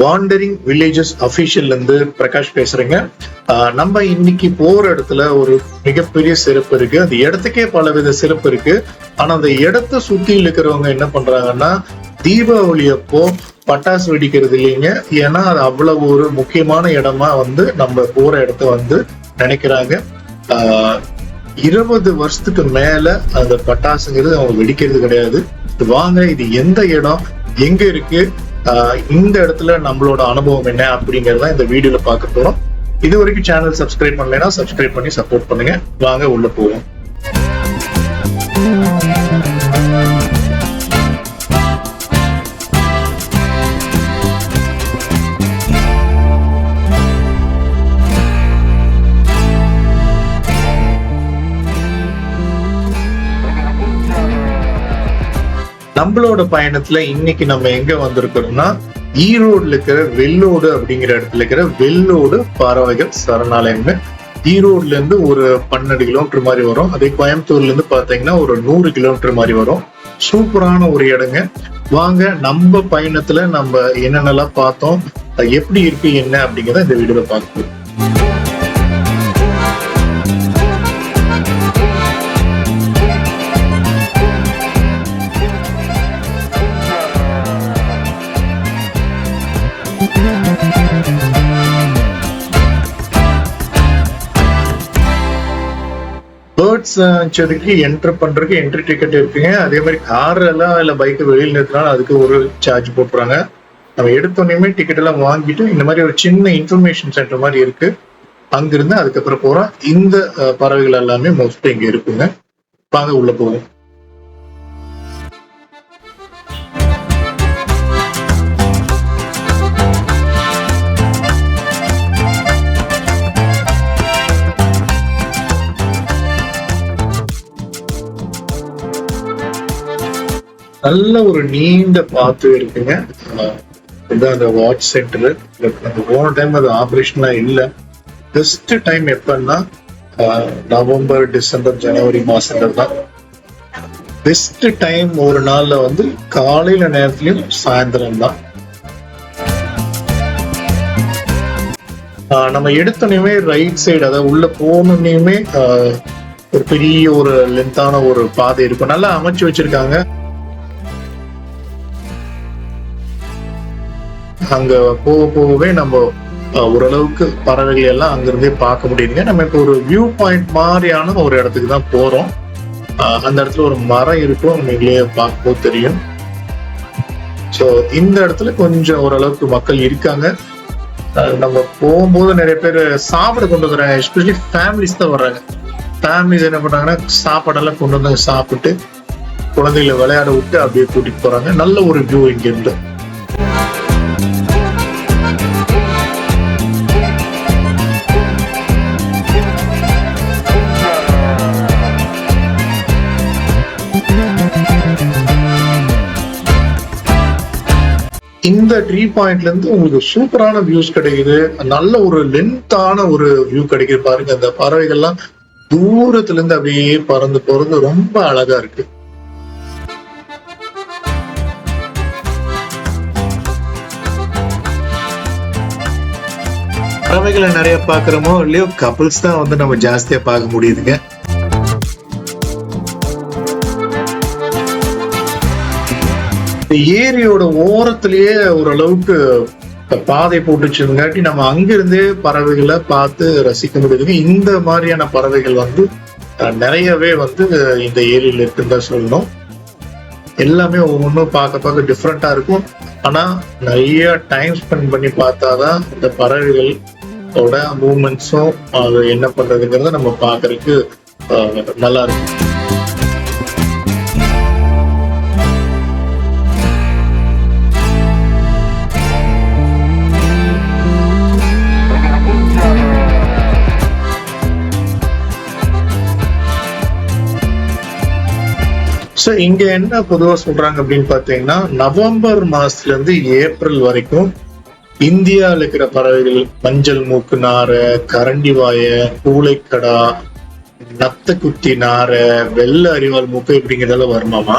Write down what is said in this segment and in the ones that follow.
Wandering villages அபிஷியல்ல இருந்து பிரகாஷ் பேசுறேங்க. நம்ம இன்னைக்கு போற இடத்துல ஒரு மிகப்பெரிய சிறப்பு இருக்கு. அந்த இடத்துக்கே பலவித சிறப்பு இருக்கு. ஆனா அந்த இடத்த சுத்தி இருக்கிறவங்க என்ன பண்றாங்கன்னா தீபாவளி அப்போ பட்டாசு வெடிக்கிறது இல்லைங்க. ஏன்னா அது அவ்வளவு ஒரு முக்கியமான இடமா வந்து நம்ம போற இடத்த வந்து நினைக்கிறாங்க. ஆஹ் இருபது வருஷத்துக்கு மேல அந்த பட்டாசுங்கிறது அவங்க வெடிக்கிறது கிடையாது. வாங்க இது எந்த இடம்? எங்க இருக்கு? இந்த இடத்துல நம்மளோட அனுபவம் என்ன அப்படிங்கறத இந்த வீடியோல பார்க்க போறோம். இது வரைக்கும் சேனல் சப்ஸ்கிரைப் பண்ணலைன்னா சப்ஸ்கிரைப் பண்ணி சப்போர்ட் பண்ணுங்க. வாங்க உள்ள போவோம். நம்மளோட பயணத்துல இன்னைக்கு நம்ம எங்க வந்திருக்கிறோம்னா ஈரோடுல இருக்கிற வெள்ளோடு அப்படிங்கிற இடத்துல இருக்கிற வெள்ளோடு பறவைகள் சரணாலயம்னு ஈரோடுல இருந்து ஒரு பன்னெண்டு கிலோமீட்டர் மாதிரி வரும். அதே கோயம்புத்தூர்ல இருந்து பாத்தீங்கன்னா ஒரு நூறு கிலோமீட்டர் மாதிரி வரும். சூப்பரான ஒரு இடங்க. வாங்க நம்ம பயணத்துல நம்ம என்னென்னலாம் பார்த்தோம் எப்படி இருக்கு என்ன அப்படிங்கிறத இந்த வீடியோல பார்க்கலாம். பேர்ட்ஸ் செடிக்கு என்ட்ரு பண்றதுக்கு என்ட்ரி டிக்கெட் இருக்குங்க அதே மாதிரி கார் எல்லாம் இல்ல பைக் வெளியில நிறுத்தினாலும் அதுக்கு ஒரு சார்ஜ் போட்டுறாங்க. நம்ம எடுத்தோடனே டிக்கெட் எல்லாம் வாங்கிட்டு இந்த மாதிரி ஒரு சின்ன இன்ஃபர்மேஷன் சென்டர் மாதிரி இருக்கு. அங்கிருந்து அதுக்கப்புறம் போறோம். இந்த uh, பறவைகள் எல்லாமே மோஸ்ட்லி இங்க இருக்குங்க. வாங்க உள்ள போவோம். நல்ல ஒரு நீண்ட பாத்து இருக்குங்க. இதுதான் அந்த வாட்ச் சென்டர் அந்த போன டைம் அது ஆப்ரேஷன்லாம் இல்லை. பெஸ்ட் டைம் எப்பன்னா நவம்பர் டிசம்பர் ஜனவரி மாசத்துல தான். பெஸ்ட் டைம் ஒரு நாள்ல வந்து காலையில நேரத்துலயும் சாயந்தரம் தான். ஆஹ் நம்ம எடுத்தோடனே ரைட் சைடு அதாவது உள்ள போனோடனே ஒரு பெரிய ஒரு லென்த்தான ஒரு பாதை இருக்கும். நல்லா அமைச்சு வச்சிருக்காங்க. அங்க போக போகவே நம்ம ஓரளவுக்கு பறவைகள் எல்லாம் அங்கிருந்தே பார்க்க முடியுங்க நம்ம இப்போ ஒரு வியூ பாயிண்ட் மாதிரியான ஒரு இடத்துக்கு தான் போறோம். ஆஹ், அந்த இடத்துல ஒரு மரம் இருக்கும். நீங்களே பார்க்கும்போது தெரியும். ஸோ இந்த இடத்துல கொஞ்சம் ஓரளவுக்கு மக்கள் இருக்காங்க. அஹ் நம்ம போகும்போது நிறைய பேர் சாப்பிட கொண்டு வந்துடுறாங்க எஸ்பெஷலி ஃபேமிலிஸ் தான் வர்றாங்க. ஃபேமிலிஸ் என்ன பண்றாங்கன்னா சாப்பாடெல்லாம் கொண்டு வந்து சாப்பிட்டு குழந்தைகளை விளையாட விட்டு அப்படியே கூட்டிட்டு போறாங்க. நல்ல ஒரு வியூ இங்க இந்த ட்ரீ பாயிண்ட்ல இருந்து உங்களுக்கு சூப்பரான வியூஸ் கிடைக்குது. நல்ல ஒரு லென்த்தான ஒரு வியூ கிடைக்குது பாருங்க. அந்த பறவைகள்லாம் தூரத்துல இருந்து அப்படியே பறந்து போறது ரொம்ப அழகா இருக்கு. பறவைகளை நிறைய பாக்குறோமோ இல்லையோ கப்புள்ஸ் தான் வந்து நம்ம ஜாஸ்தியா பார்க்க முடியுதுங்க. ஏரியோட ஓரத்திலேயே ஓரளவுக்கு பாதை போட்டுச்சுங்காட்டி நம்ம அங்கிருந்தே பறவைகளை பார்த்து ரசிக்க முடியுதுங்க. இந்த மாதிரியான பறவைகள் வந்து நிறையவே வந்து இந்த ஏரியில இருக்குன்னு தான் சொல்லணும். எல்லாமே ஒவ்வொன்றும் பார்க்க பார்க்க டிஃப்ரெண்ட்டாக இருக்கும். ஆனால் நிறைய டைம் ஸ்பெண்ட் பண்ணி பார்த்தாதான் இந்த பறவைகளோட மூமெண்ட்ஸும் அது என்ன பண்ணுறதுங்கிறத நம்ம பார்க்கறதுக்கு நல்லா இருக்கும். ஸோ இங்க என்ன பொதுவா சொல்றாங்க அப்படின்னு பார்த்தீங்கன்னா நவம்பர் மாசத்துல இருந்து ஏப்ரல் வரைக்கும் இந்தியாவில் இருக்கிற பறவைகள் மஞ்சள் மூக்கு நாரை கரண்டி வாய கூளைக்கடா நத்தக்குத்தி நாரை வெள்ள அறிவால் மூக்கு இப்படிங்கிறதெல்லாம் வருமாமா?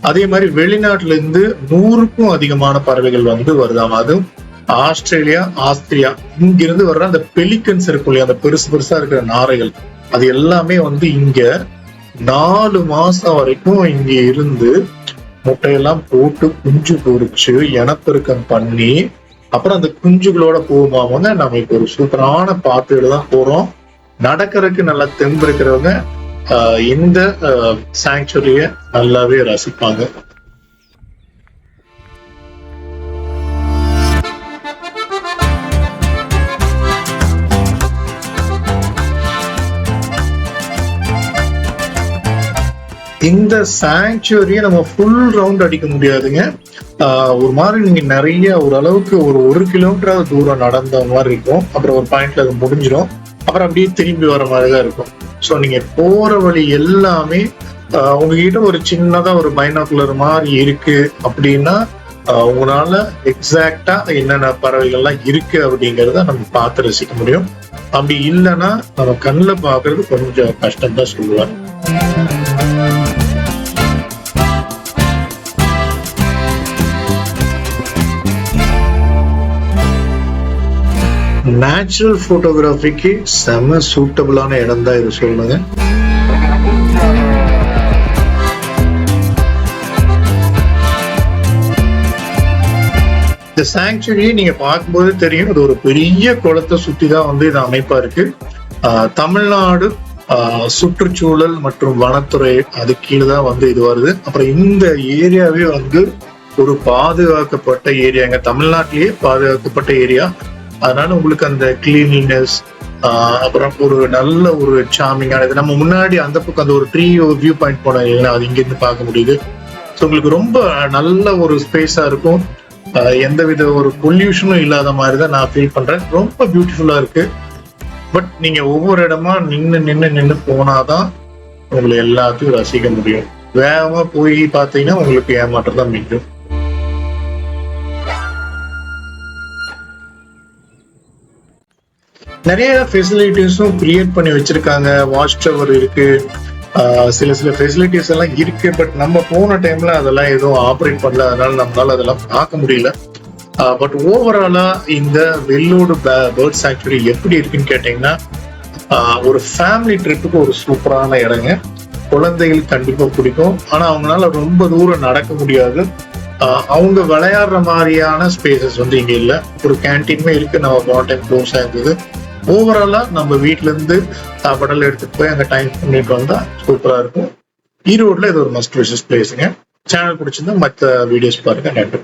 அதே மாதிரி வெளிநாட்டுல இருந்து நூறுக்கும் அதிகமான பறவைகள் வந்து வருதாமா? அதுவும் ஆஸ்திரேலியா ஆஸ்திரியா இங்கிருந்து வர்ற அந்த பெலிக்கன்ஸ் இருக்கும் இல்லையா? அந்த பெருசு பெருசா இருக்கிற நாரைகள். அது எல்லாமே வந்து இங்க நாலு மாசம் வரைக்கும் இங்க இருந்து முட்டையெல்லாம் போட்டு குஞ்சு பொரிச்சு இனப்பெருக்கம் பண்ணி அப்புறம் அந்த குஞ்சுகளோட போகும்போது நம்ம இப்போ ஒரு சூப்பரான பாத்துட்டு தான் போறோம். நடக்கிறதுக்கு நல்லா தெம்பு இருக்கிறவங்க ஆஹ் இந்த சாங்சுரிய நல்லாவே ரசிப்பாங்க. இந்த சாங்சுவரியை நம்ம ஃபுல் ரவுண்ட் அடிக்க முடியாதுங்க. ஒரு மாதிரி நீங்க நிறைய ஓரளவுக்கு ஒரு ஒரு கிலோமீட்டராவது தூரம் நடந்த மாதிரி இருக்கும். அப்புறம் ஒரு பாயிண்ட்ல அது முடிஞ்சிடும் அப்புறம் அப்படியே திரும்பி வர மாதிரி தான் இருக்கும். ஸோ நீங்க போற வழி எல்லாமே உங்ககிட்ட ஒரு சின்னதா ஒரு பைனாக்குலர் மாதிரி இருக்கு அப்படின்னா உங்களால் உங்களால எக்ஸாக்டா என்னென்ன பறவைகள்லாம் இருக்கு அப்படிங்கிறத நம்ம பார்த்து ரசிக்க முடியும். அப்படி இல்லைன்னா நம்ம கண்ணில் பார்க்கறது கொஞ்சம் கஷ்டம் தான் சொல்லுவாங்க. நேச்சுரல் போட்டோகிராஃபிக்கு செம சூட்டபிளான இடம் தான் இது சொல்லுங்க இந்த சாங்சுரியை நீங்க பார்க்கும்போது தெரியும் இது ஒரு பெரிய குளத்தை சுத்தி தான் வந்து இது அமைப்பா இருக்கு. ஆஹ் தமிழ்நாடு ஆஹ் சுற்றுச்சூழல் மற்றும் வனத்துறை அது கீழே தான் வந்து இது வருது. அப்புறம் இந்த ஏரியாவே வந்து ஒரு பாதுகாக்கப்பட்ட ஏரியாங்க. தமிழ்நாட்டிலேயே பாதுகாக்கப்பட்ட ஏரியா. அதனால உங்களுக்கு அந்த கிளீனினஸ் அப்புறம் ஒரு நல்ல ஒரு சாமிங்கான இது நம்ம முன்னாடி அந்த பக்கம் அந்த ஒரு ட்ரீ வியூ பாயிண்ட் போனோம் இல்லைங்களா அது இங்கிருந்து பார்க்க முடியுது. ஸோ உங்களுக்கு ரொம்ப நல்ல ஒரு ஸ்பேஸா இருக்கும். எந்த வித ஒரு பொல்யூஷனும் இல்லாத மாதிரி தான் நான் ஃபீல் பண்றேன். ரொம்ப பியூட்டிஃபுல்லா இருக்கு. பட் நீங்க ஒவ்வொரு இடமா நின்று நின்று நின்று போனாதான் உங்களை எல்லாத்தையும் ரசிக்க முடியும். வேகமா போய் பார்த்தீங்கன்னா உங்களுக்கு ஏமாற்றம் தான் மிஞ்சும். நிறைய ஃபெசிலிட்டிஸும் கிரியேட் பண்ணி வச்சிருக்காங்க. வாட்ச் டவர் இருக்கு. ஆஹ் சில சில ஃபெசிலிட்டிஸ் எல்லாம் இருக்கு. பட் நம்ம போன டைம்ல அதெல்லாம் எதுவும் ஆப்ரேட் பண்ணல. அதனால நம்மளால அதெல்லாம் பார்க்க முடியல. பட் ஓவராலா இந்த வெள்ளோடு பேர்ட் சாங்சுரி எப்படி இருக்குன்னு கேட்டீங்கன்னா ஆஹ் ஒரு ஃபேமிலி ட்ரிப்புக்கு ஒரு சூப்பரான இடங்க. குழந்தைகள் கண்டிப்பா பிடிக்கும். ஆனா அவங்களால ரொம்ப தூரம் நடக்க முடியாது. ஆஹ் அவங்க விளையாடுற மாதிரியான ஸ்பேசஸ் வந்து இங்க இல்லை. ஒரு கேன்டீனுமே இருக்கு. நம்ம போன டைம் க்ளோஸ் இருந்தது. ஓவராலா நம்ம வீட்ல இருந்து சாப்பாடெல்லாம் எடுத்துட்டு போய் அங்க டைம் பண்ணிட்டு வந்தா சூப்பரா இருக்கும். ஈரோடுல இது ஒரு மஸ்ட் விசஸ் பிளேஸுங்க சேனல் பிடிச்சிருந்தா மற்ற வீடியோஸ் பாருங்க நன்றி.